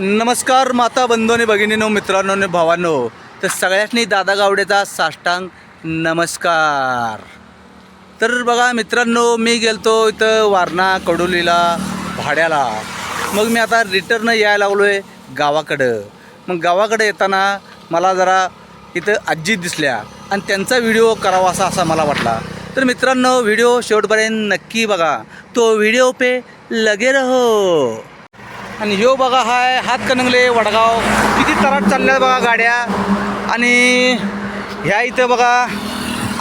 नमस्कार माता बंधूने भगिनीनो मित्रांनो आणि भावांनो. तर सगळ्यांनी दादा गावडेचा साष्टांग नमस्कार. तर बघा मित्रांनो मी गेलतो इथं वारणा कडोलीला भाड्याला. मग मी आता रिटर्न यायला लागलो आहे गावाकडं. मग गावाकडे येताना मला जरा इथं आजी दिसल्या आणि त्यांचा व्हिडिओ करावा असा असा मला वाटला. तर मित्रांनो व्हिडिओ शेवटपर्यंत नक्की बघा. तो व्हिडिओ पे लगे रहो. आणि ह्यो बघा हाय हातकणंगले वडगाव. किती तराट चालल्या बघा गाड्या. आणि ह्या इथं बघा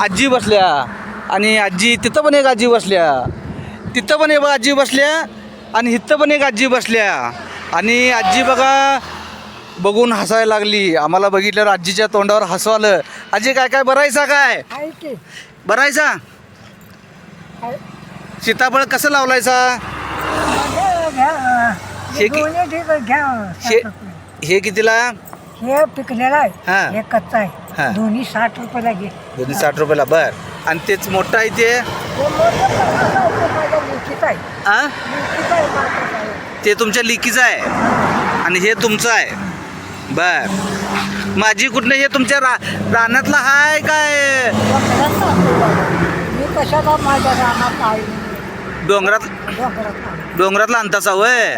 आजी बसल्या. आणि आजी तिथं पण एक आजी बसल्या. तिथं पण एक आजी बसल्या आणि इथं पण एक आजी बसल्या. आणि आजी बघा बघून हसायला लागली. आम्हाला बघितल्यावर आजीच्या तोंडावर हसू आलं. आजी काय काय बरायचा काय? बरायचा. सीताफळ कसं लावलायचा. हे की- दोन्ही ठीक आहे, घ्या हे साठ रुपये. हे कितीला? हे पिकलेलं हा. आहे हे. कच्चा हा. आहे दोन्ही साठ रुपयाला घे. दोन्ही साठ रुपयाला बर. आणि तेच मोठं आहे ते? हे मोठं पन्नास रुपये माझ्या लेकीचं आहे. आ? लेकीचं आहे माझं आहे. ते तुमच्या लिकीचं आहे? आणि हे तुमचं आहे? बर. माझी कुठलं हे तुमच्या रा रानातला हाय काय? डोंगरात टाकतो. मी कशाला माझ्या रानात आहे? डोंगरात डोंगरात टाकतो. डोंगरातला अंतासा वय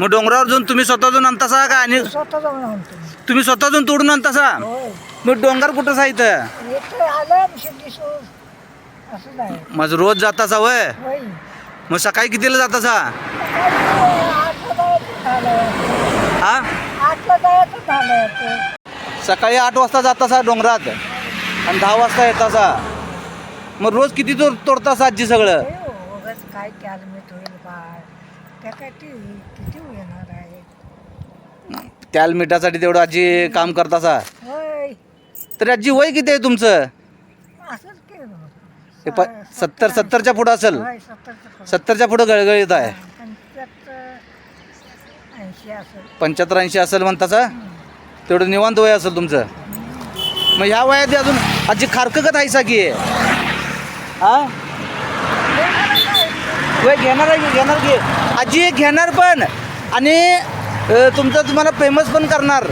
मग डोंगरावर जाऊन तुम्ही स्वतः जाऊन आणतासा का? आणि स्वतः जाऊन आणतो. तुम्ही स्वतः जाऊन तोडून आणतासा? होय मग डोंगर कुठं आहे इथं आलं सोड आहे माझं रोज जातासा वय? होय. मग सकाळी कितीला जातासा? आठला जायचं झालं. हा आठला जायचं झालं ते. सकाळी आठ वाजता जातासा डोंगरात? आणि दहा वाजता येतासा? मग रोज किती तोड तोडतासा आजी सगळं? हे हो, उगाच काय केलं मी होईल किती येणार आहे? त्याल मिठासाठी तेवढं आजी काम करतासा होय. तर आजी वय किती आहे तुमचं? असंच केलं प सत्तर सत्तरच्या पुढं असेल. सत्तरच्या पुढं. गळगळीत आहे. पंच्याहत्तर ऐंशी असेल. पंच्याहत्तर ऐंशी असेल म्हणतासा? तेवढं निवांत वय असेल तुमचं. मग ह्या वयात अजून आजी खारकत आहे सा की हा? घेणार आहे घेणार की? आजी घेणार पण. आणि तुमचं तुम्हाला फेमस पण करणार.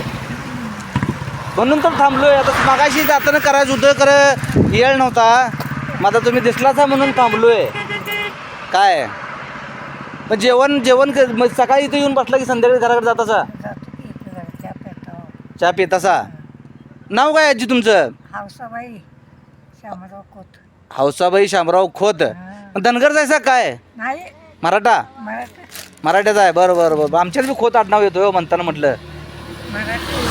म्हणून तर थांबलोय. आता मागाशी जाताना करायचं होतं खरं येळ नव्हता. मग आता तुम्ही दिसलासा म्हणून थांबलोय. काय? मग जेवण जेवण मग सकाळी इथं येऊन बसला की संध्याकाळी घराकडे जातासा चहा पितासा नाव काय आजी तुमचं? हावसाबाई श्यामराव कोत हौसाबाई शामराव खोत. धनगर जायचा काय? नाही. मराठा? मराठी. मराठ्याचा आहे. बरं बरं बरं. आमच्यात बी खोत आडनाव येतो हो म्हणताना म्हटलं. मराठी.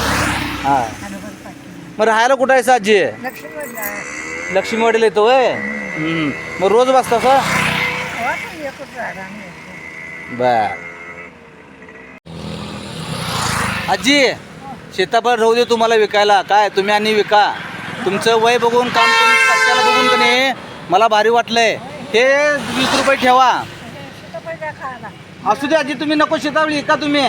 हां. पाटील. मग राहायला कुठं आहे आजी लक्ष्मीवाडीला लक्ष्मीवाडीला येतो वय हम्म. मग रोज बसता का वाटून एकच झाड आम्ही येतो. बर. आजी सीताफळ राहू दे तुम्हाला विकायला. काय तुम्ही आणि विका. तुमचं वय बघून काम कष्टाला बघून का नाही मला भारी वाटलंय. हे वीस रुपये ठेवा. द्या असू दे आजी तुम्ही नको शेतावळी विका तुम्ही.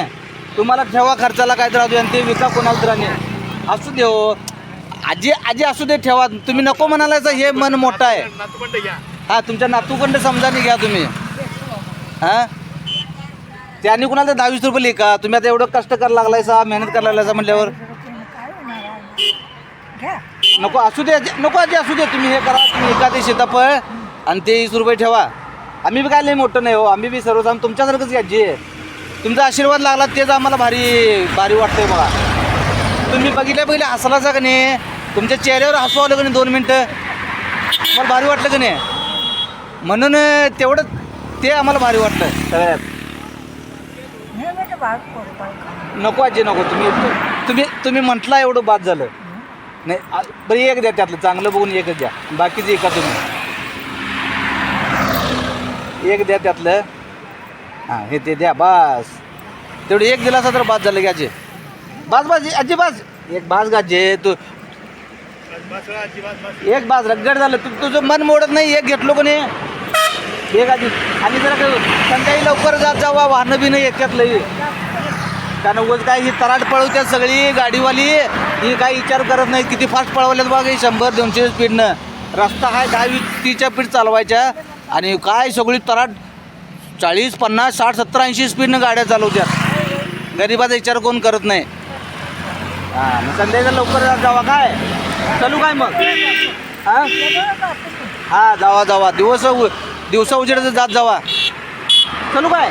तुम्हाला ठेवा खर्चाला काय तर राहू दे आणि ते विका कोणाला तर आणि असू दे हो. आजी आजी असू दे ठेवा. तुम्ही नको म्हणालायचं हे मन मोठं आहे. हा तुमच्या नातूकडं समजाने घ्या तुम्ही. हा? त्यांनी कुणाला तर दहा वीस रुपये लिहा तुम्ही आता एवढं कष्ट करायला लागलायसा मेहनत करायला लागलायसा म्हटल्यावर. नको असू दे नको आजी असू दे. तुम्ही हे करा तुम्ही ते सीताफळ आणि ते वीस रुपये ठेवा. आम्ही बी काय लई मोठं नाही हो आम्ही बी सर्वसाम तुमच्यासारखंच घ्यायची आहे. तुमचा आशीर्वाद लागला तेच आम्हाला भारी भारी वाटतंय बघा. तुम्ही बघितल्या बघितल्या हसलाचा का नाही? तुमच्या चेहऱ्यावर हसू आलं का नाही दोन मिनटं? मला भारी वाटलं का नाही? म्हणून तेवढं ते आम्हाला भारी वाटलं सगळ्यात. नको आजी नको. तुम्ही तुम्ही तुम्ही म्हटला एवढं बाद झालं. नाही बरं एक द्या त्यातलं चांगलं बघून एकच द्या. बाकीचं एका तुम्ही. एक द्या त्यातलं. हां हे ते द्या बास. तेवढं एक दिला असा तर बाद झालं गाजे आजी. बास बास आजी बास. एक बास गाजे तू. एक बास रगड झालं. तू तुझं मन मोडत नाही एक घेतलो कोणी? एक आजी. आणि जरा संध्याकाळी लवकर जात जावा वाहनं बी नाही येत्यात लई कारण उगाच काय ही तराट पळवत्यात सगळी गाडीवाली? ही काही विचार करत नाही किती फास्ट पळवल्यात बघा ही शंभर दोनशे स्पीडनं रस्ता आहे दहा वीस तीच्या स्पीड चालवायच्या. आणि काय सगळी तराट चाळीस पन्नास साठ सत्तर ऐंशी स्पीडनं गाड्या चालवत्यात. गरिबाचा विचार कोण करत नाही. हां मग संध्याकाळी लवकर जात जावा काय? चालू काय मग? हां? हां जावा जावा. दिवस उ- दिवसा उजेडाचं जात जावा. चालू काय?